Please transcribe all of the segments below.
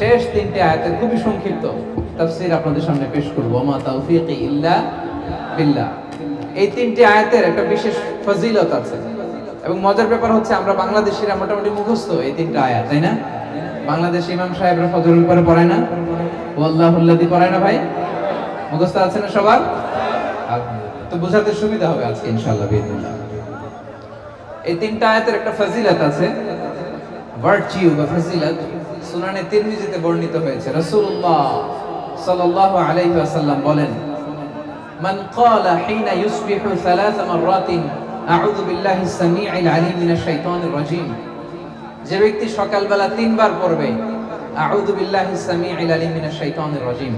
শেষ তিনটি আয়াতের খুবই সংক্ষিপ্ত আপনাদের সামনে পেশ করব। মা বিল্লাহ। এই তিনটি আয়াতের একটা বিশেষ ফজিলত আছে এবং মজার ব্যাপার হচ্ছে আমরা বাংলাদেশিরা মোটামুটি মুখস্থ এই তিনটা আয়াত, তাই না? বাংলাদেশ ইমাম সাহেবরা ফজরের উপরে পড়ায় না। ওয়াল্লাহুল্লাদি পড়ায় না ভাই? মুখস্থ আছে না সবার? তো বোঝাতে সুবিধা হবে আজকে, ইনশাআল্লাহ এই তিনটা আয়াতের একটা ফাজিলত আছে। ভার্চিউ বা ফজিলত সুনানে তিরমিজিতে বর্ণিত হয়েছে। রাসূলুল্লাহ সাল্লাল্লাহু আলাইহি ওয়াসাল্লাম বলেন, মান ক্বালা হিনা ইউসবিহু সালাস মাররাতিন, আউযু বিল্লাহি সামিউল আলিম মিনাশ শাইতানির রাজীম। যে ব্যক্তি সকালবেলা তিনবার পড়বে, আউযু বিল্লাহি সামিউল আলিম মিনাশ শাইতানির রাজীম।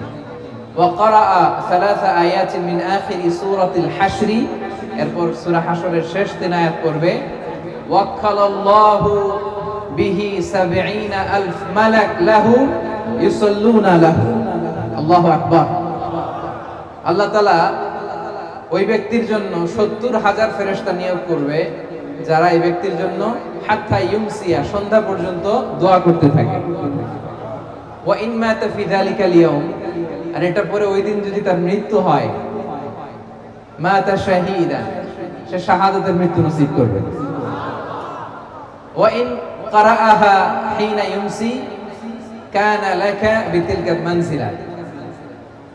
ওয়া ক্বারা সালাসা আয়াতিন মিন আখিরি সূরাতিল হাশরি এরপর সূরা হাশরের শেষ তিন আয়াত পড়বে, ওয়াক্কালাল্লাহু বিহি 70 আলফ মালাক লাহু ইউসাল্লুনা লাহু। আল্লাহু আকবার। আল্লাহ তাআলা ওই ব্যক্তির জন্য 70 হাজার ফেরেশতা নিয়োগ করবে, যারা এই ব্যক্তির জন্য হাত্তা ইউমসিয়া সন্ধ্যা পর্যন্ত দোয়া করতে থাকে। ওয়া ইন মাতা ফি ইয়াউম, আর এটা পরে ওই দিন যদি তার মৃত্যু হয় মাতা সে শাহাদাতের মৃত্যু নসিব করবে।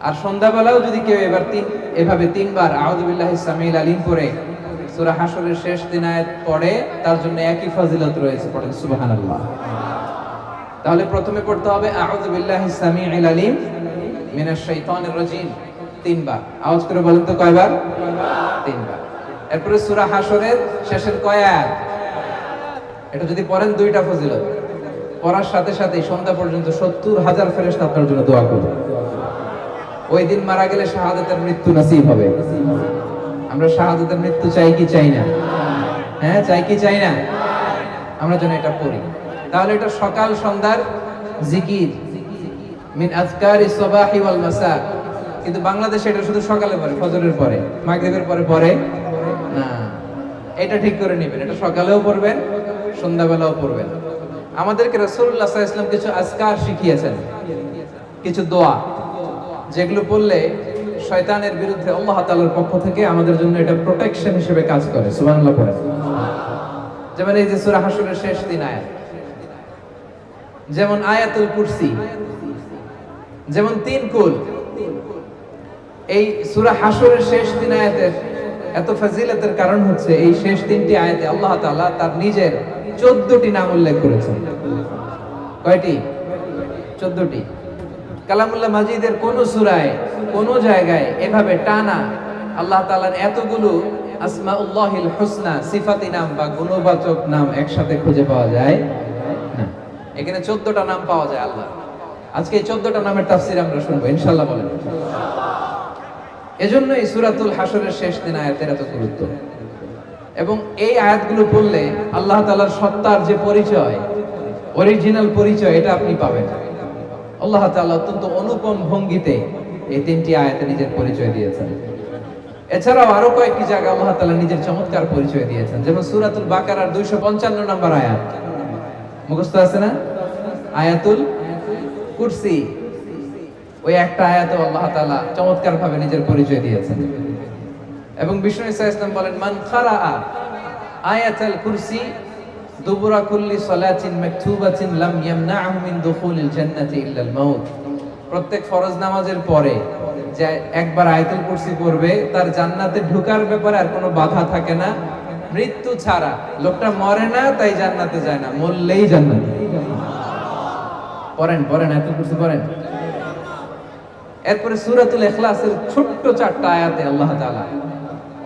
আর সন্ধ্যাবেলাও যদি কেউ এবার তিন, এভাবে তিনবার, আউযু বিল্লাহি সামিল আলিম পড়ে, সূরা হাশরের শেষ দিন আয়াত পড়ে, তার জন্য একই ফজিলত রয়েছে, পড়েন সুবহানাল্লাহ। তাহলে প্রথমে পড়তে হবে, আউযু বিল্লাহি সামিউল আলিম মিনাশ শাইতানির রাজিম। তিনবার। আওয়াজ করে বলেন তো কয়বার? তিনবার। এরপরে সূরা হাশরের শেষের কয় আয়াত? এটা যদি পড়েন দুইটা ফজিলত। পড়ার সাথে সাথে সন্ধ্যা পর্যন্ত সত্তর হাজার ফেরেশতা আপনার জন্য দোয়া করবে। ওই দিন মারা গেলে শাহাদাতের মৃত্যু নসিব হবে। আমরা শাহাদাতের মৃত্যু চাই কি চাই না? হ্যাঁ চাই কি চাই না? আমরা যেন এটা পড়ি তাহলে এটা সকাল সন্ধ্যার জিকির। মিন আজকার সবাহি ওয়াল মাসা কিন্তু বাংলাদেশে এটা শুধু সকালে পড়ে ফজরের পরে, মাগরিবের পরে পড়ে না, এটা ঠিক করে নেবেন। এটা সকালেও পড়বেন, সন্ধ্যাবেলাও পড়বেন। আমাদেরকে আলাইহি ওয়াসাল্লাম কিছু আজকার শিখিয়েছেন, কিছু দোয়া। যেগুলো পড়লে শয়তানের বিরুদ্ধে আল্লাহ তাআলার পক্ষ থেকে আমাদের জন্য এটা প্রোটেকশন হিসেবে কাজ করে। সুবহানাল্লাহ পড়ে যেমন এই যে সূরা হাশরের শেষ দিন আয়াত। যেমন আয়াতুল কুরসি। যেমন তিন কুল। এই সূরা হাশরের শেষ তিন আয়াতের এত ফাজিলতের কারণ হচ্ছে এই শেষ তিনটি আয়াতে আল্লাহ তাআলা তার নিজের 14টি নাম উল্লেখ করেছেন। কয়টি? 14টি কালামুল্লাহ মাজিদের কোন সূরায়, কোন জায়গায় এভাবে টানা আল্লাহ তাআলার এতগুলো আসমাউল্লাহিল হুসনা, সিফাতি নাম বা গুণবাচক নাম একসাথে খুঁজে পাওয়া যায় এখানে 14টা নাম পাওয়া যায় আল্লাহ আজকে এই 14টা নামের তাফসীর আমরা শুনব, ইনশাআল্লাহ বলেন। এজন্য এই সূরাতুল হাশরের শেষ দিন আয়াতের এত গুরুত্ব। এবং এই আয়াতগুলো পড়লে আল্লাহ তাআলার সত্তার যে পরিচয় অরিজিনাল পরিচয়, এটা আপনি পাবেন। আল্লাহ তাআলা অত্যন্ত অনুপম ভঙ্গিতে এই তিনটি আয়াতে নিজের পরিচয় দিয়েছেন। এছাড়াও আরও কয়েকটি জায়গায় আল্লাহ তাআলা নিজের চমৎকার পরিচয় দিয়েছেন। যেমন সূরাতুল বাকারার 255 নম্বর আয়াত। মুখস্থ আছে না? আয়াতুল কুরসি। ওই একটা আয়াতে আল্লাহ তাআলা চমৎকার ভাবে নিজের পরিচয় দিয়েছেন। এবং বিষ্ণু ইসা ইসলাম বলেন, মান খারাআ আয়াতুল কুরসি দুবুরা কুল্লি সালাতিন মাকতুবাতিন লাম ইয়ামনাহু মিন দুখুলিল জান্নাতি ইল্লা আল মাউত। প্রত্যেক ফরজ নামাজের পরে যে একবার আয়াতুল কুরসি পড়বে, তার জান্নাতে ঢোকার ব্যাপারে আর কোনো বাধা থাকে না। মৃত্যু ছাড়া লোকটা মরে না, তাই জান্নাতে যায় না, মরলেই জান্নাতে। পড়েন পড়েন, আয়াতুল কুরসি পড়েন। এরপরে সূরাতুল ইখলাসের ছোট্ট চারটা আয়াতে আল্লাহ তাআলা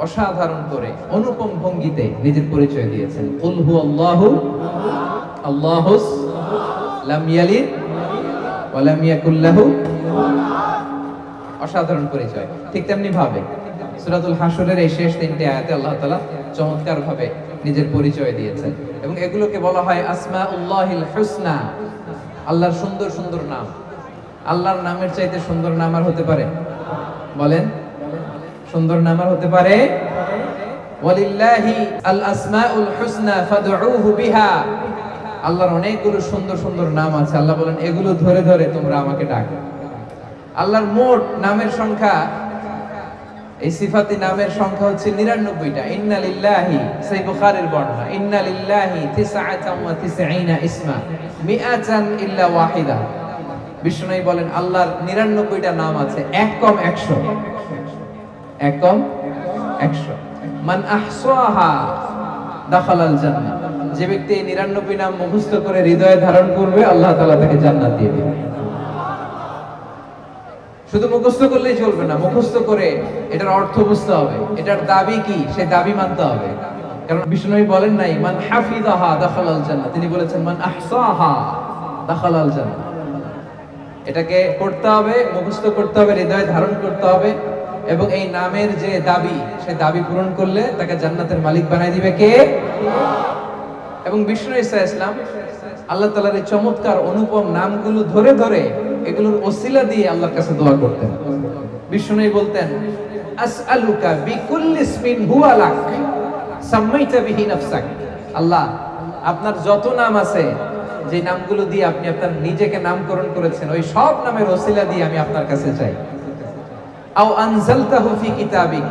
অসাধারণ করে অনুপম ভঙ্গিতে নিজের পরিচয় দিয়েছেন। কুল আল্লাহু আল্লাহুস লাম ইয়ালিদ অসাধারণ পরিচয়। ঠিক তেমনি ভাবে সুরাতুল হাশরের এই শেষ তিনটি আয়াতে আল্লাহ তাআলা চমৎকার ভাবে নিজের পরিচয় দিয়েছেন এবং এগুলোকে বলা হয় আসমাউল্লাহিল হুসনা, আল্লাহর সুন্দর সুন্দর নাম। আল্লাহর নামের চাইতে সুন্দর নাম আর হতে পারে। বলেন। সুন্দর নাম আর হতে পারে। ওয়ালিল্লাহি আল আসমাউল আল্লাহর অনেকগুলো সুন্দর সুন্দর নাম আছে। আল্লাহ বলেন, এগুলো ধরে ধরে তোমরা আমাকে ডাকো। আল্লাহর মোট নামের সংখ্যা, এই সিফাতি নামের সংখ্যা হচ্ছে নিরানব্বইটা। ইন্না লিল্লাহি সেই বুখারের বর্ণনা ইন্না লিল্লাহি তিসআতাম ওয়া তিসঈনা ইসমা মিআতান ইল্লা ওয়াহিদা। বিষ্ণুই বলেন, আল্লাহর নিরানব্বইটা নাম আছে। এক কম একশো। এক কম একশো। মান আহসাহা দাখালাল জান্নাহ যে ব্যক্তি এই নিরানব্বই নাম মুখস্থ করে হৃদয়ে ধারণ করবে, আল্লাহ তাআলা তাকে জান্নাত দিয়ে দিবে। শুধু মুখস্থ করলেই চলবে না, মুখস্থ করে এটার অর্থ বুঝতে হবে। এটার দাবি কি? সেই দাবি মানতে হবে। কারণ বিষ্ণুই বলেন নাই, মান হাফিজাহা দাখালাল জান্নাহ তিনি বলেছেন, মান আহসাহা দাখালাল জান্নাহ এটাকে করতে হবে, মুখস্থ করতে হবে, হৃদয়ে ধারণ করতে হবে এবং এই নামের যে দাবি, সে দাবি পূরণ করলে তাকে জান্নাতের মালিক বানাই দিবে কে? এবং বিষ্ণু ইসা ইসলাম, আল্লাহ তালার এই চমৎকার অনুপম নামগুলো ধরে ধরে এগুলোর ওসিলা দিয়ে আল্লাহর কাছে দোয়া করতেন। বিষ্ণু বলতেন, আসআলুকা বিকুল্লি ইসমিন সাম্মাইতা বিহি নাফসাক। আল্লাহ, আপনার যত নাম আছে যে নামগুলো দিয়ে আপনি আপনার নিজেকে নামকরণ করেছেন, ওই সব নামের ওসিলা দিয়ে আমি আপনার কাছে চাই। আও আনজালতাহু ফি কিতাবিক,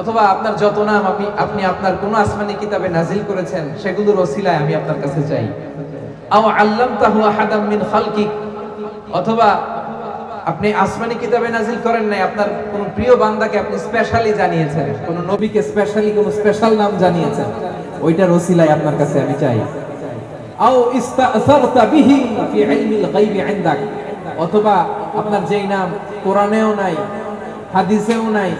অথবা আপনার যত নাম আপনি আপনি আপনার কোন আসমানি কিতাবে নাজিল করেছেন, সেগুলোর ওসিলায় আমি আপনার কাছে চাই। আও আল্লামতাহু আহাদাম মিন খালকিক, অথবা আপনি আসমানি কিতাবে নাজিল করেন নাই, আপনার কোন প্রিয় বান্দাকে আপনি স্পেশালি জানিয়েছেন, কোন নবীকে স্পেশালি কোন স্পেশাল নাম জানিয়েছেন, ওইটার ওসিলায় আপনার কাছে আমি চাই। আও ইস্তাসারতা অথবা আপনার যেই নাম কোরআনেও নাই, হাদিসেও নাই,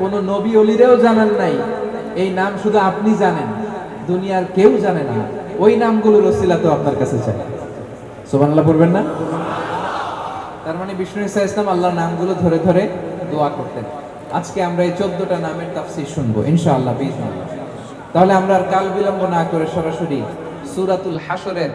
কোন নবী অলিরেও জানেন নাই, এই নাম শুধু আপনি জানেন, দুনিয়ার কেউ জানে না। ওই নামগুলোর ওসিলা তো আপনার কাছে চাই। সুবহানাল্লাহ পড়বেন না? তার মানে বিষ্ণু ইসা ইসলাম আল্লাহর নামগুলো ধরে ধরে দোয়া করতেন। আজকে আমরা এই চোদ্দটা নামের তাফসীর শুনব, ইনশাআল্লাহ বিজনেস তাহলে আমরা আর কাল বিলম্ব না করে সরাসরি সুরাতুল হাসরের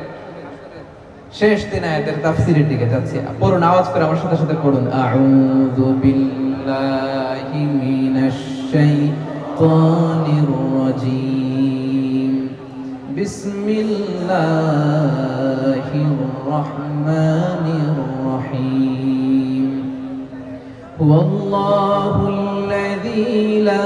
শেষ দিন আয়াতের তাফসিরের দিকে যাচ্ছি। পড়ুন, আওয়াজ করে আমার সাথে সাথে পড়ুন। আউযু বিল্লাহি মিনাশ শাইতানির রাজিম বিসমিল্লাহির রহমানির রহিম ওয়াল্লাহু আল্লাযী লা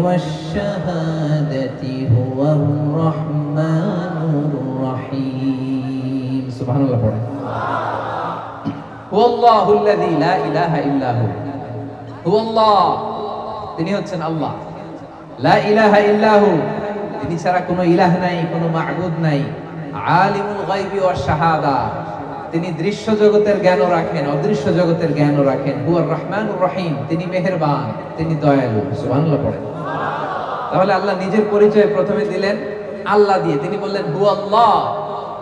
والشهادة هو الرحمن الرحيم سبحان الله পড়েন هو الله الذي لا إله إلا هو هو الله তিনি হচ্ছেন আল্লাহ লা ইলাহা ইল্লাহু তিনি ছাড়া কোনো ইলাহ নাই কোনো মাহবুদ নাই আলিমুল গায়বি ওয়াশ শাহাদা তিনি দৃশ্য জগতের জ্ঞানও রাখেন অদৃশ্য জগতের জ্ঞানও রাখেন হুয়ার রহমানুর রহিম তিনি মেহেরবান তিনি দয়ালু সুবহানাল্লাহ পড়েন তাহলে আল্লাহ নিজের পরিচয় প্রথমে দিলেন আল্লাহ দিয়ে। তিনি বললেন হু আল্লাহ।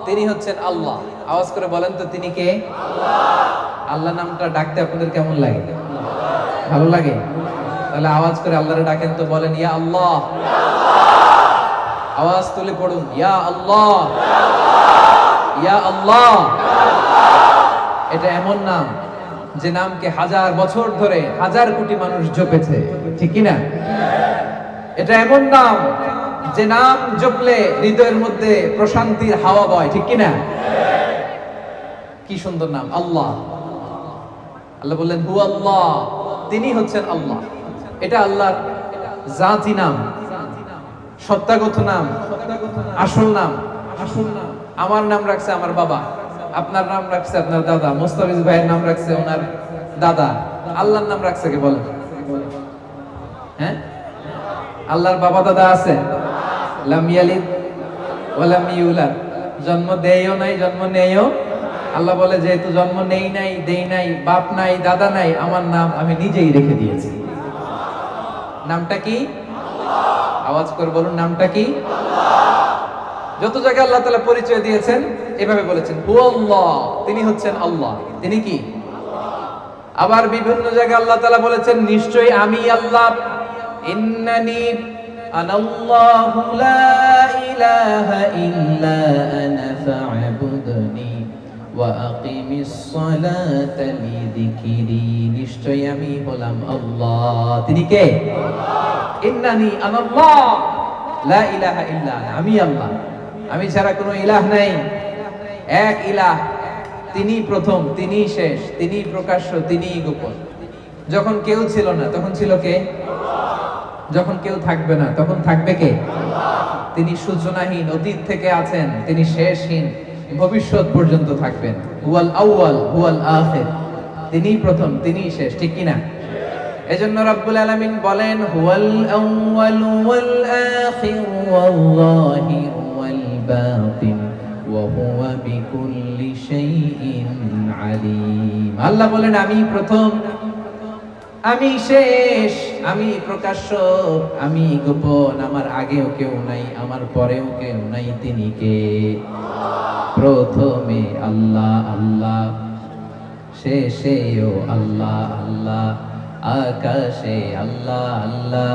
তিনি হচ্ছেন আল্লাহ। আওয়াজ করে বলেন তো, তিনি কে? আল্লাহ। নামটা ডাকতে আপনাদের কেমন লাগে? ভালো লাগে? তাহলে আওয়াজ করে আল্লাহরে ডাকেন তো, বলেন, ইয়া আল্লাহ। আওয়াজ তুলে পড়ুন, ইয়া আল্লাহ। ইয়া আল্লাহ। এটা এমন নাম যে নামকে হাজার বছর ধরে হাজার কোটি মানুষ জপেছে। ঠিক কি না এটা এমন নাম যে নাম জপলে হৃদয়ের মধ্যে প্রশান্তির হাওয়া বয়, ঠিক কিনা? কি সুন্দর নাম, আল্লাহ। আল্লাহ বললেন হু আল্লাহ। তিনি হচ্ছেন আল্লাহ। এটা আল্লাহর জাতি নাম সত্যাগত নাম আসল নাম আসল নাম। আমার নাম রাখছে আমার বাবা, আপনার নাম রাখছে আপনার দাদা, মোস্তাফিজ ভাইয়ের নাম রাখছে ওনার দাদা। আল্লাহর নাম রাখছে কে বলেন? হ্যাঁ? আল্লাহর বাবা দাদা আছে? লাম ইয়ালিদ ইউলাদ। জন্ম দেয়ও নাই, জন্ম নেয়ও। আল্লাহ বলে, যেহেতু জন্ম নেই নাই, দেই নাই, বাপ নাই, দাদা নাই, আমার নাম আমি নিজেই রেখে দিয়েছি। নামটা কি? আওয়াজ করে বলুন, নামটা কি? যত জায়গায় আল্লাহ তালা পরিচয় দিয়েছেন, এভাবে বলেছেন হু আল্লাহ। তিনি হচ্ছেন আল্লাহ। তিনি কি? আবার বিভিন্ন জায়গায় আল্লাহ তালা বলেছেন, নিশ্চয়ই আমি আল্লাহ। ইন্নানি আনাল্লাহু লা ইলাহা ইল্লা আনা ফা'বুদনি ওয়া আকিমিস সালাতা লিযিকরি। আমি হলাম আল্লাহ। তিনি কে? ইন্নানি আনাল্লাহ লা ইলাহা ইল্লা আমি আল্লাহ। আমি ছাড়া কোনো ইলাহ নাই। এক ইলাহ। তিনি প্রথম, তিনি শেষ, তিনি প্রকাশ্য, তিনি গোপন। যখন কেউ ছিল না, তখন ছিল কে? যখন কেউ থাকবে না, তখন থাকবে কে? তিনি সূচনাহীন, অতীত থেকে আছেন, তিনি শেষহীন, ভবিষ্যৎ পর্যন্ত থাকবেন। হুয়াল আউয়াল, হুয়াল আখির। তিনি প্রথম তিনি শেষ, ঠিক কি না এজন্য রব্বুল আলামিন বলেন, হুয়াল আউয়াল ওয়াল আখির, ওয়াল যাহির ওয়াল বাতিন, ওয়া বিকুল্লি শাইইন আলিম। আল্লাহ বলেন আমি প্রথম। আমি শেষ, আমি প্রকাশ্য, আমি গোপন, আমার আগেও কেউ নাই, আমার পরেও কেউ নাই তিনি কে? প্রথমে আল্লাহ আল্লাহ, শেষেও আল্লাহ আল্লাহ, আকাশে আল্লাহ আল্লাহ,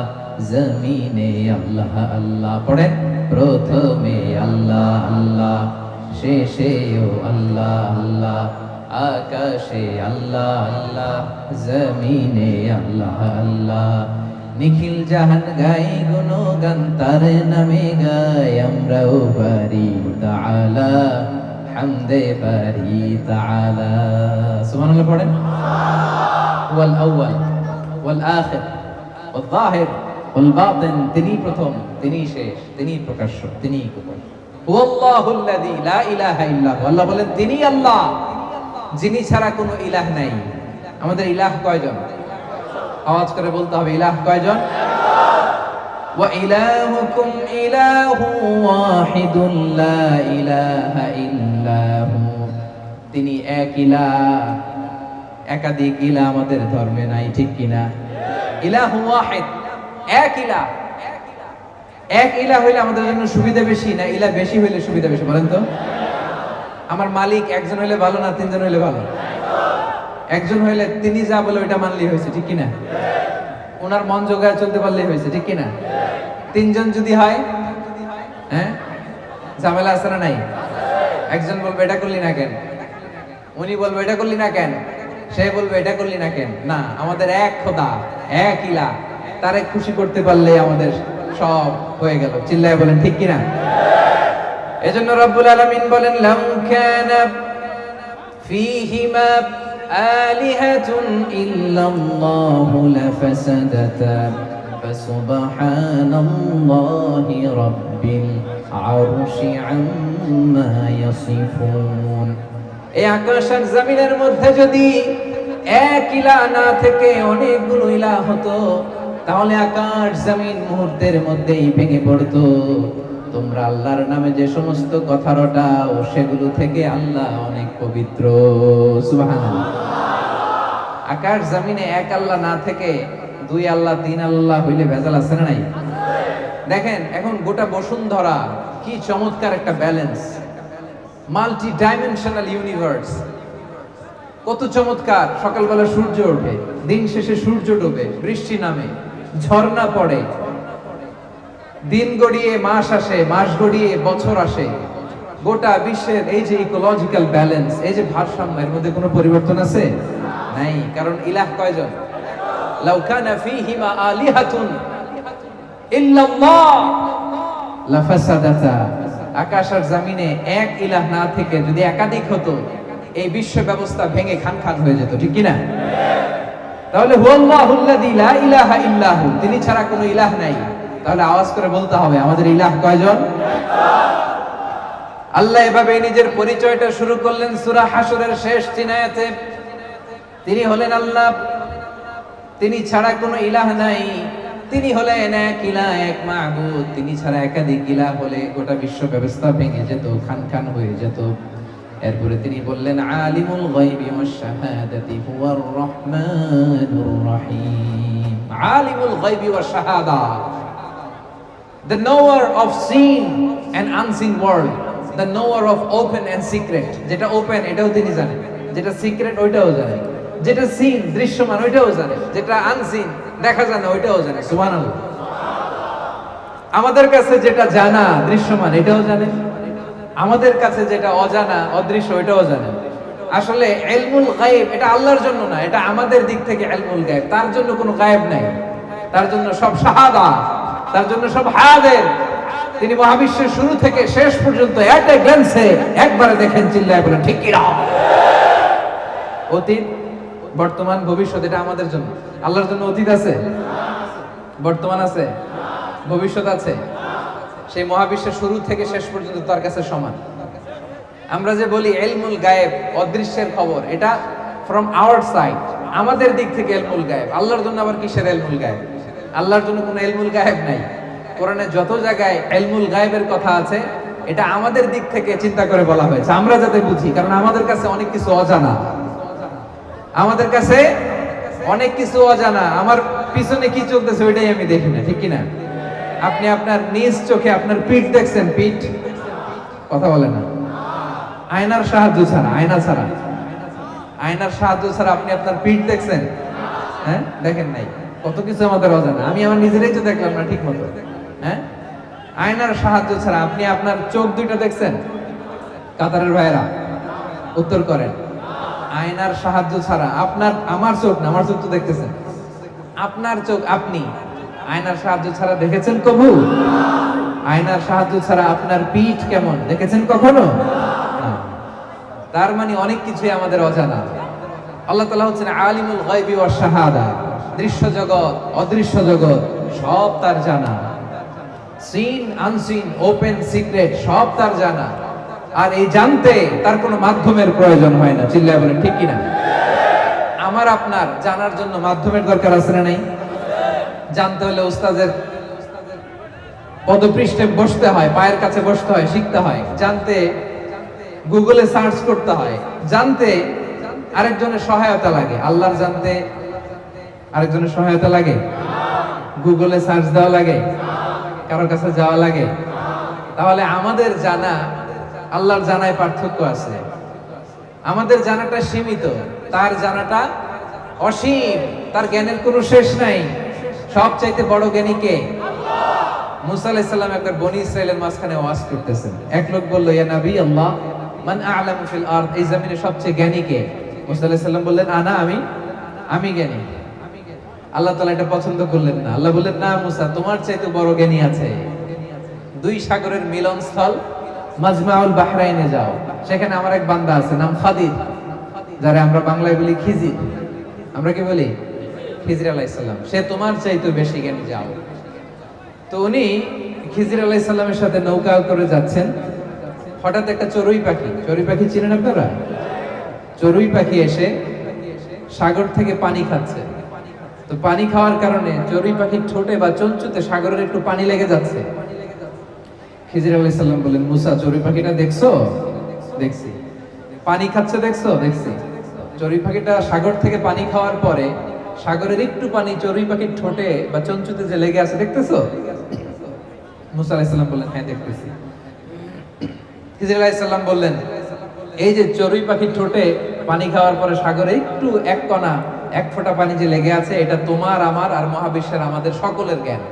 জমিনে আল্লাহ আল্লাহ, পড়েন? প্রথমে আল্লাহ আল্লাহ শেষেও আল্লাহ আল্লাহ, আকাশে আল্লাহ আল্লাহ, জমিনে আল্লাহ আল্লাহ। নিখিল জাহান গাই গুণগান, তার নামে গাই আমরাও পারি তাআলা, হামদে পারি তাআলা। সুবহানাল্লাহ পড়েন। ওয়াল আউয়াল, ওয়াল আখির, ওয়াল যাহির ওয়াল বাতিন তিনি প্রথম তিনি শেষ তিনি প্রকাশ্য তিনি গোপন। আল্লাহ বলেন তিনি আল্লাহ, যিনি ছাড়া কোনো ইলাহ নাই। আমাদের ইলাহ কয়জন? আওয়াজ করে বলতে হবে, ইলাহ কয়জন? ইলাহুকুম ইলাহু ওয়াহিদুন লা ইলাহা ইল্লাহু। তিনি এক ইলাহ, একাধিক ইলাহ আমাদের ধর্মে নাই, ঠিক কিনা? ইলাহু ওয়াহিদ, এক ইলাহ। এক ইলা হইলে আমাদের জন্য সুবিধা বেশি, না ইলা বেশি হইলে সুবিধা বেশি, বলেন তো? আমার মালিক একজন হইলে ভালো না তিনজন হইলে ভালো? একজন হইলে তিনি যা বলে ওইটা মানলেই হয়েছে, ঠিক কিনা? ওনার মন জোগায় চলতে পারলেই হয়েছে, ঠিক কিনা? তিনজন যদি হয় হ্যাঁ? ঝামেলা আছে না নাই? একজন বলবে, এটা করলি না কেন? উনি বলবে, এটা করলি না কেন? সে বলবে, এটা করলি না কেন? না, আমাদের এক খোদা, এক ইলা, তারে খুশি করতে পারলে আমাদের সব হয়ে গেল। চিল্লায় বলেন, ঠিক কিনা? এজন্য রব্বুল আলামিন বলেন ফীহিমা এই জমিনের মধ্যে যদি এক ইলা না থেকে অনেকগুলো ইলা হতো তাহলে আকাশ জমিন মুহূর্তের মধ্যেই ভেঙে পড়তো। তোমরা আল্লাহর নামে যে সমস্ত কথা রটাও, সেগুলো থেকে আল্লাহ অনেক পবিত্র। আকাশ জমিনে এক আল্লাহ না থেকে দুই আল্লাহ, তিন আল্লাহ হইলে ভেজাল আছে না নাই? দেখেন, এখন গোটা বসুন্ধরা কি চমৎকার একটা ব্যালেন্স মাল্টি ডাইমেনশনাল ইউনিভার্স কত চমৎকার, সকালবেলা সূর্য ওঠে, দিন শেষে সূর্য ডোবে, বৃষ্টি নামে। ঝর্ণা পড়ে। দিন গড়িয়ে মাস আসে, মাস গড়িয়ে বছর আসে। গোটা বিশ্বের এই যে ইকোলজিক্যাল ব্যালেন্স এই যে ভারসাম্য এর মধ্যে কোনো পরিবর্তন আছে? নাই, কারণ ইলাহ কয়জন? লাউ কানা ফীহিমা আলিহাতুন ইল্লাল্লাহ। লাফাসাদাতা। আকাশ আর জমিনে এক ইলাহ না থেকে যদি একাধিক হতো, এই বিশ্ব ব্যবস্থা ভেঙে খান খান হয়ে যেত, ঠিক কি না তাহলে তিনি ছাড়া কোনো ইলাহ নাই। তাহলে আওয়াজ করে বলতে হবে, আমাদের ইলাহ কয়জন? আল্লাহ এভাবে নিজের পরিচয়টা শুরু করলেন সূরা হাসরের শেষ তিন আয়াতে তিনি হলেন আল্লাহ। তিনি ছাড়া কোনো ইলাহ নাই। তিনি হলেন এক ইলাহ, এক মাহবুদ। তিনি ছাড়া একাধিক ইলাহ হলে গোটা বিশ্ব ব্যবস্থা ভেঙে যেত খান খান হয়ে যেত। এরপরে তিনি বললেন, আলিমুল ওয়াশ শাহাদাতি হুয়ার রহমানুর রহিম। আলিমুল ওয়াশ শাহাদা। The knower of seen and unseen world. The knower of open and secret. যেটা ওপেন এটাও তিনি জানেন। যেটা সিক্রেট ওইটাও জানেন। যেটা সিন দৃশ্যমান, ওইটাও জানে যেটা আনসিন দেখা যায় না, ওইটাও জানে সুবহানাল্লাহ। আমাদের কাছে যেটা জানা, দৃশ্যমান, এটাও জানে আমাদের কাছে যেটা অজানা, অদৃশ্য, ওইটাও জানে। আসলে এলমুল গায়েব, এটা আল্লাহর জন্য না, এটা আমাদের দিক থেকে এলমুল গায়েব। তার জন্য কোনো গায়েব নাই। তার জন্য সব শাহাদা, তার জন্য সব হায়াদের। তিনি মহাবিশ্বের শুরু থেকে শেষ পর্যন্ত এট এ একবারে দেখেন, চিল্লায় বলেন, ঠিক কি না? অতীত, বর্তমান, ভবিষ্যৎ, এটা আমাদের জন্য। আল্লাহর জন্য অতীত আছে? বর্তমান আছে? ভবিষ্যৎ আছে? সেই মহাবিশ্বের শুরু থেকে শেষ পর্যন্ত তার কাছে সমান। আমরা যে বলি এলমুল গায়েব, অদৃশ্যের খবর, এটা ফ্রম আওয়ার সাইড আমাদের দিক থেকে এলমুল গায়েব। আল্লাহর জন্য আবার কিসের এলমুল গায়েব? আল্লাহর জন্য কোনো এলমুল গায়েব নাই। কোরআনে যত জায়গায় এলমুল গায়েবের কথা আছে, এটা আমাদের দিক থেকে চিন্তা করে বলা হয়েছে। আমরা যাতে বুঝি, কারণ আমাদের কাছে অনেক কিছু অজানা। আমাদের কাছে অনেক কিছু অজানা। আমার পিছনে কি চলতেছে ওইটাই আমি দেখি না, ঠিক কিনা? আপনি আপনার নিজ চোখে আপনার পিঠ দেখছেন, পিঠ? কথা বলে না। আয়নার সাহায্য ছাড়া, আয়না ছাড়া। আয়নার সাহায্য ছাড়া আপনি আপনার পিঠ দেখছেন? হ্যাঁ? দেখেন নাই। কত কিছু আমাদের অজানা। আমি আমার নিজেরাই তো দেখলাম না ঠিক মতো হ্যাঁ? আয়নার সাহায্য ছাড়া আপনি আপনার চোখ দুইটা দেখছেন? কাতারের ভাইয়েরা, উত্তর করেন। আয়নার সাহায্য ছাড়া আপনার, আমার চোখ না, আমার চোখ তো দেখতেছেন। আপনার চোখ আপনি। আয়নার সাহায্য ছাড়া দেখেছেন কবু? আয়নার সাহায্য ছাড়া আপনার পিঠ কেমন? দেখেছেন কখনো? তার মানে অনেক কিছুই আমাদের অজানা। আল্লাহ তালা হচ্ছেন আলিমুল গাইবি ওয়াস শাহাদা। দৃশ্য জগৎ, অদৃশ্য জগৎ, সব তার জানা। সিন আনসিন ওপেন সিক্রেট সব তার জানা। আর এই জানতে তার কোনো মাধ্যমের প্রয়োজন হয় না। চিল্লায় বলেন, ঠিক কিনা? আমার, আপনার জানার জন্য মাধ্যমের দরকার আছে না নাই? জানতে হলে উস্তাদের পদপৃষ্ঠে বসতে হয়, পায়ের কাছে বসতে হয়, শিখতে হয়। জানতে গুগলে সার্চ করতে হয়। জানতে আরেকজনের সহায়তা লাগে। আল্লাহর জানতে আরেকজনের সহায়তা লাগে? গুগলে সার্চ দেওয়া লাগে। কারোর কাছে যাওয়া লাগে। তাহলে আমাদের জানা, আল্লাহর জানায় পার্থক্য আছে। আমাদের জানাটা সীমিত। তার জানাটা অসীম। তার জ্ঞানের কোনো শেষ নাই। সবচাইতে বড় জ্ঞানী কে? মুসা আলাইহিস সালাম একবার বনি ইসরাইলের মাঝখানে ওয়াজ করতেছেন। এক লোক বলল, ইয়া নবী আল্লাহ, মান আ'লামু ফিল আরদ? এই জমিনে সবচেয়ে জ্ঞানী কে? মুসা আলাইহিস সালাম বললেন, আনা, আমি আমি জ্ঞানী। আল্লাহ তাআলা এটা পছন্দ করলেন না। আল্লাহ বললেন, না মুসা, তোমার চাইতে বড় জ্ঞানী আছে। দুই সাগরের মিলনস্থল মাজমাউল বাহরাইনে যাও। সেখানে আমার এক বান্দা আছে, নাম খাদির, যারা আমরা বাংলায় বলি খিজির। আমরা কি বলি? খিজির আলাইসাল্লাম সে তোমার চাইতে বেশি যাও। তো উনি খিজির আলাইসাল্লামের সাথে নৌকা করে যাচ্ছেন। হঠাৎ একটা চড়ুই পাখি চড়ুই পাখি চিনেন আপনারা? চড়ুই পাখি এসে সাগর থেকে পানি খাচ্ছে। তো পানি খাওয়ার কারণে চড়ুই পাখির ঠোঁটে বা চঞ্চুতে সাগরের একটু পানি লেগে যাচ্ছে। খিজির আলাইহিস সালাম বলেন মুসা, চড়ুই পাখিটা দেখছ? দেখছি। পানি খাচ্ছে দেখছ? দেখছি। চড়ুই পাখিটা সাগর থেকে পানি খাওয়ার পরে সাগরের একটু পানি চড়ুই পাখির ঠোঁটে বা চঞ্চুতে যে লেগে আছে, দেখতেছো? মুসা আলাইহিস বললেন হ্যাঁ দেখতেছি। খিজির বললেন, এই যে চড়ুই পাখির ঠোঁটে পানি খাওয়ার পরে সাগরে একটু এক কণা, এক ফোঁটা পানি যে লেগে আছে, এটা তোমার, আমার আর মহাবিশ্বের আমাদের সকলের জ্ঞান।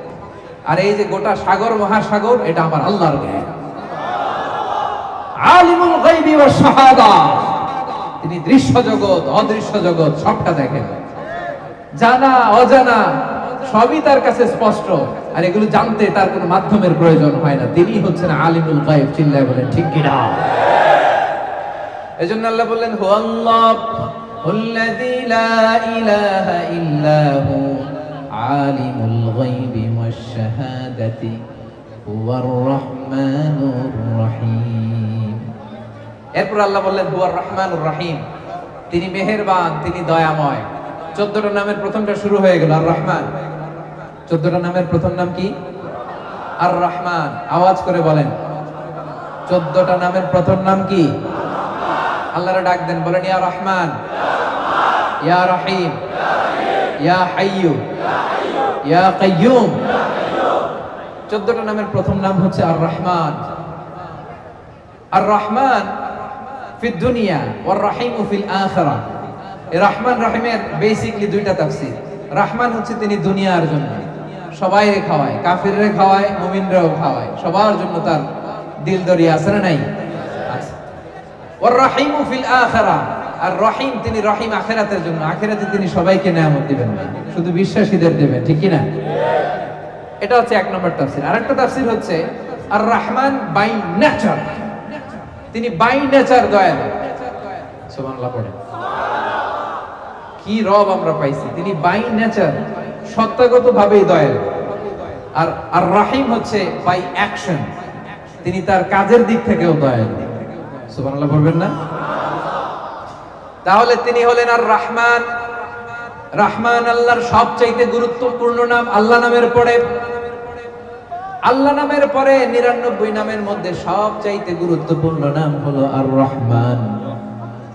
আর এই যে গোটা সাগর, মহাসাগর, এটা আমার আল্লাহর জ্ঞান। তিনি দৃশ্য জগৎ, অদৃশ্য জগৎ, সবটা দেখেন। জানা, অজানা, সবই তার কাছে স্পষ্ট। আর এগুলো জানতে তার কোনো মাধ্যমের প্রয়োজন হয় না। তিনি হচ্ছেন আলিমুল গায়ব, চিল্লায় বলেন, ঠিক কিনা এজন্য আল্লাহ বললেন হু আল্লাহ লা ইলাহা ইল্লা হু আলিমুল গায়বি ওয়াশ শাহাদাতি হুয়ার রহমানুর রহিম। এরপর আল্লাহ বললেন, হুয়ার রহমানুর রহিম, তিনি মেহেরবান, তিনি দয়াময়। চোদ্দটা নামের প্রথমটা শুরু হয়ে গেল, আর রহমান। চোদ্দটা নামের প্রথম নাম কি? আর রহমান। আওয়াজ করে বলেন। চোদ্দটা নামের প্রথম নাম কি? আল্লাহরে ডাক দেন, বলেন, ইয়া রহমান, ইয়া রহিম, ইয়া হাইয়ু, ইয়া কাইয়ুম। চোদ্দটা নামের প্রথম নাম হচ্ছে আর রহমান। আর রহমান ফিদ দুনিয়া, ওয়ার রহিম ফিল আখিরা। এই রহমান রহিমের বেসিকলি দুইটা তাফসীর। রহমান হচ্ছে তিনি দুনিয়ার জন্য। সবাই খাওয়ায়, কাফিররে খাওয়ায়, মুমিনরাও খাওয়ায়। সবার জন্য তার দিল দরিয়া আছে না নাই? ওর রাহিমু ফিল আখিরা। আর রহিম তিনি রহিম আখেরাতের জন্য। আখেরাতে তিনি সবাইকে নেয়ামত দিবেন শুধু বিশ্বাসীদের দেবেন, ঠিক কি না এটা হচ্ছে এক নম্বর তাফসির। আরেকটা তাফসির হচ্ছে, আর রহমান বাই নেচার তিনি বাই নেচার দয়ালু। সুবহানাল্লাহ পড়ে কি রব আমরা পাইছি? তিনি বাই নেচার সত্তাগত ভাবেই দয়ালু। আর আর রাহিম হচ্ছে বাই অ্যাকশন তিনি তার কাজের দিক থেকেও দয়ালু। সুবহানাল্লাহ বলবেন না? তাহলে তিনি হলেন আর রহমান। রহমান আল্লাহর সবচাইতে গুরুত্বপূর্ণ নাম আল্লাহ নামের পরে। আল্লাহ নামের পরে নিরানব্বই নামের মধ্যে সবচাইতে গুরুত্বপূর্ণ নাম হলো আর রহমান।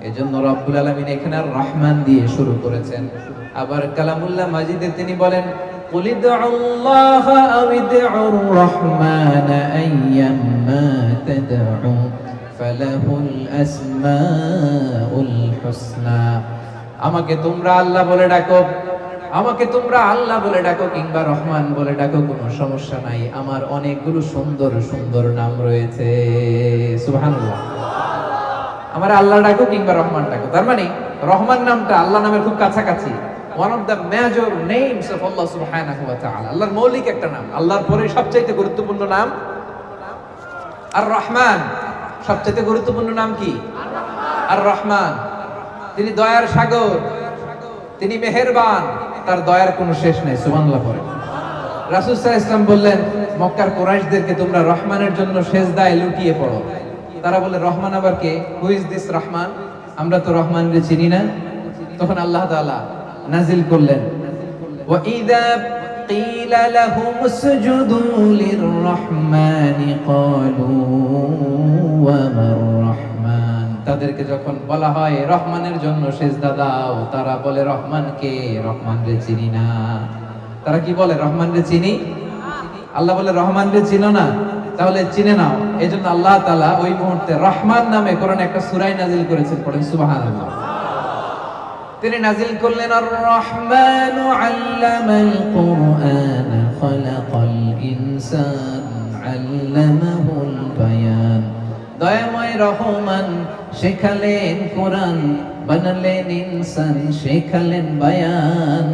এজন্য রব্বুল আলামিন এখানে আর রহমান দিয়ে শুরু করেছেন আবার কালামুল্লাহ মাজিদে তিনি বলেন قل ادعوا الله أو ادعوا الرحمن أيما تدعوا فله الأسماء الحسنى আমাকে তোমরা আল্লাহ বলে ডাকো আমাকে তোমরা আল্লাহ বলে ডাকো কিংবা রহমান বলে ডাকো কোনো সমস্যা নাই আমার অনেকগুলো সুন্দর সুন্দর নাম রয়েছে সুবহানাল্লাহ আমার আল্লাহ ডাকো কিংবা রহমান ডাকো। তার মানে রহমান নামটা আল্লাহ নামের খুব কাছাকাছি। One of major names of Allah সুবহানাহু ওয়া তাআলা আল্লাহর মৌলিক একটা নাম। আল্লাহর পরে গুরুত্বপূর্ণ নাম? আর রহমান গুরুত্বপূর্ণ নাম কি? আর রহমান তিনি দয়ার সাগর। তিনি মেহেরবান। তার দয়ার কোনো শেষ নেই, সুবহানাল্লাহ পরে রাসূল সাল্লাল্লাহু আলাইহি বললেন, মক্কার কুরাইশদেরকে তোমরা রহমানের জন্য সেজদায় লুটিয়ে পড়ো। তারা বলে রহমান আবার কে হু ইজ দিস রহমান আমরা তো রহমানকে চিনি না তখন আল্লাহ তাআলা নাজিল করলেন ওয়া ইযা قيل لهم اسجدوا للرحمن قالوا وما الرحمن তাদেরকে যখন বলা হয় রহমানের জন্য সেজদা দাও তারা বলে রহমান কে রহমান রে চিনি না তারা কি বলে রহমান রে চিনি আল্লাহ বলে রহমান রে চিনো না তাহলে চিনে নাও এই জন্য আল্লাহ তালা ওই মুহূর্তে রহমান নামে কোরআন একটা সুরাই নাজিল করেছেন, পড়েন সুবাহান তিনি নাজিল করলেন আর রহমান আল্লামাল কুরআন ইনসান, আল্লামাহুল বায়ান। দয়াময় রহমান, শেখালেন কোরআন, বানালেন ইনসান, শেখালেন বায়ান।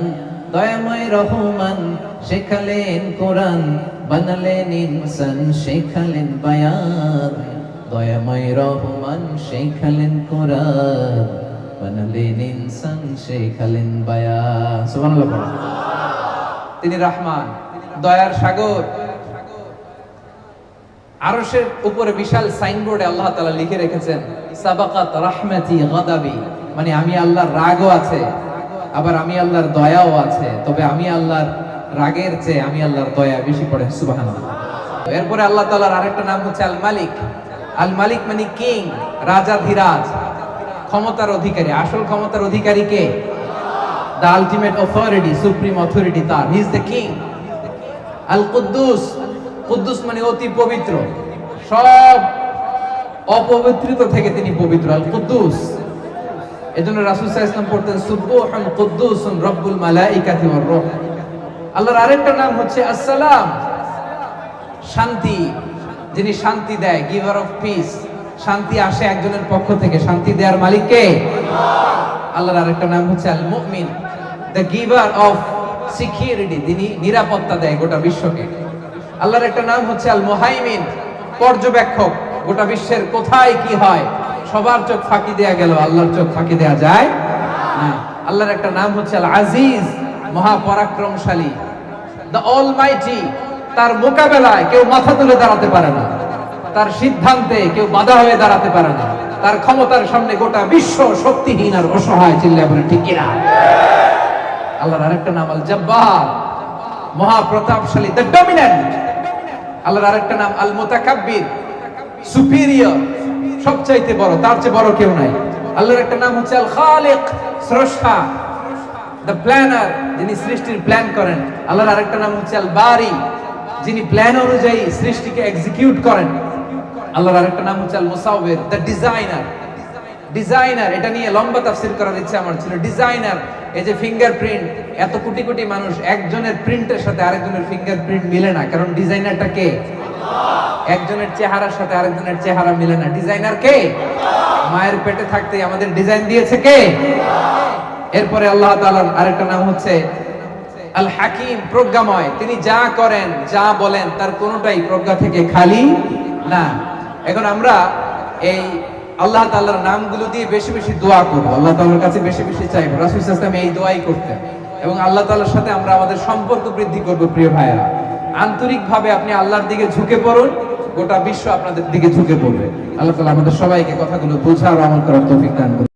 দয়াময় রহমান শেখালেন কোরআন, বানালেন ইনসান, শেখালেন বায়ান। দয়াময় রহমান, শেখালেন কোরআন, বানালেন ইনসান, শেখালেন বায়ান। সুবহানাল্লাহ তিনি রহমান, দয়ার সাগর। আরশের উপরে বিশাল সাইনবোর্ডে আল্লাহ তাআলা লিখে রেখেছেন, সাবাকাত রাহমাতি গাদাবি। মানে আমি আল্লাহর রাগও আছে, আবার আমি আল্লাহর দয়াও আছে, তবে আমি আল্লাহর রাগের চেয়ে আমি আল্লাহর দয়া বেশি পড়ে, সুবহানাল্লাহ। এরপরে আল্লাহ তাআলার আরেকটা নাম হচ্ছে আল মালিক আল মালিক মানে কিং, রাজা ধীরাজ, ক্ষমতার অধিকারী। আসল ক্ষমতার অধিকারী কে? The ultimate authority supreme authority তার। He is the king Al Quddus Quddus মানে অতি পবিত্র। সব অপবিত্রিত থেকে তিনি পবিত্র। আল কুদ্দুস এজন্য রাসূল সাল্লাল্লাহু আলাইহি ওয়াসাল্লাম পড়তেন, সুবহান কুদ্দুসুন রব্বুল মালাইকাতি ওয়ার রূহ। আল্লাহর আরেকটা নাম হচ্ছে আসসালাম। শান্তি। যিনি শান্তি দেয়, গিভার অফ পিস। শান্তি আসে একজনের পক্ষ থেকে। শান্তি দেওয়ার মালিক কে? আল্লাহর আরেকটা নাম হচ্ছে আল মুমিন দ্য গিভার অফ সিকিউরিটি তিনি নিরাপত্তা দেয় গোটা বিশ্বকে। আল্লাহর একটা নাম হচ্ছে আল মুহাইমিন পর্যবেক্ষক, গোটা বিশ্বের কোথায় কি হয়? সবার চোখ ফাঁকি দেয়া গেল, আল্লাহর চোখ ফাঁকি দেয়া যায় না। আল্লাহর একটা নাম হচ্ছে আল আজিজ মহাপরাক্রমশালী। দ্য অল মাইটি তার মোকাবেলায় কেউ মাথা তুলে দাঁড়াতে পারে না। তার সিদ্ধান্তে কেউ বাধা হয়ে দাঁড়াতে পারে না। তার ক্ষমতার সামনে গোটা বিশ্ব শক্তিহীন আর অসহায় চিল্লা বলে, ঠিক কিনা আল্লাহর আরেকটা নাম, আল জব্বার। মহাপ্রতাপশালী দ্য ডমিনেন্ট আল্লাহর আরেকটা নাম, আল মুতাকাব্বির। সুপিরিয়র সবচাইতে বড়, তার চেয়ে বড় কেউ নাই। আল্লাহর একটা নাম হচ্ছে আল খালিক, স্রষ্টা। দ্য প্ল্যানার যিনি সৃষ্টির প্ল্যান করেন, আল্লাহর আরেকটা নাম হচ্ছে আল বারি যিনি প্ল্যান অনুযায়ী সৃষ্টিকে এক্সিকিউট করেন, আল্লাহর আরেকটা নাম হচ্ছে Al Musawwir the designer designer এটা নিয়ে লম্বা তাফসির করার ইচ্ছা আমার ছিল। ডিজাইনার এই যে ফিঙ্গারপ্রিন্ট এত কোটি কোটি মানুষ একজনের প্রিন্টের সাথে আরেকজনের ফিঙ্গারপ্রিন্ট মিলে না। কারণ ডিজাইনারটা কে? একজনের চেহারার সাথে আরেকজনের চেহারা মিলে না। ডিজাইনার কে? মায়ের পেটে থাকতে আমাদের ডিজাইন দিয়েছে কে? এরপরে আল্লাহ তাআলার আরেকটা নাম হচ্ছে আল হাকিম প্রজ্ঞাময়। তিনি যা করেন, যা বলেন, তার কোনোটাই প্রজ্ঞা থেকে খালি না। এখন আমরা এই আল্লাহ তাআলার নামগুলো দিয়ে বেশি বেশি দোয়া করব। আল্লাহ তাআলার কাছে বেশি বেশি চাইব। রাসূল ওয়াসাল্লাম এই দোয়াই করতেন। এবং আল্লাহ তাআলার সাথে আমরা আমাদের সম্পর্ক বৃদ্ধি করব, প্রিয় ভাইয়েরা। আন্তরিকভাবে আপনি আল্লাহর দিকে ঝুঁকে পড়ুন, গোটা বিশ্ব আপনাদের দিকে ঝুঁকে পড়বে। আল্লাহ তালা আমাদের সবাইকে কথাগুলো বোঝার আমল করার তৌফিক দান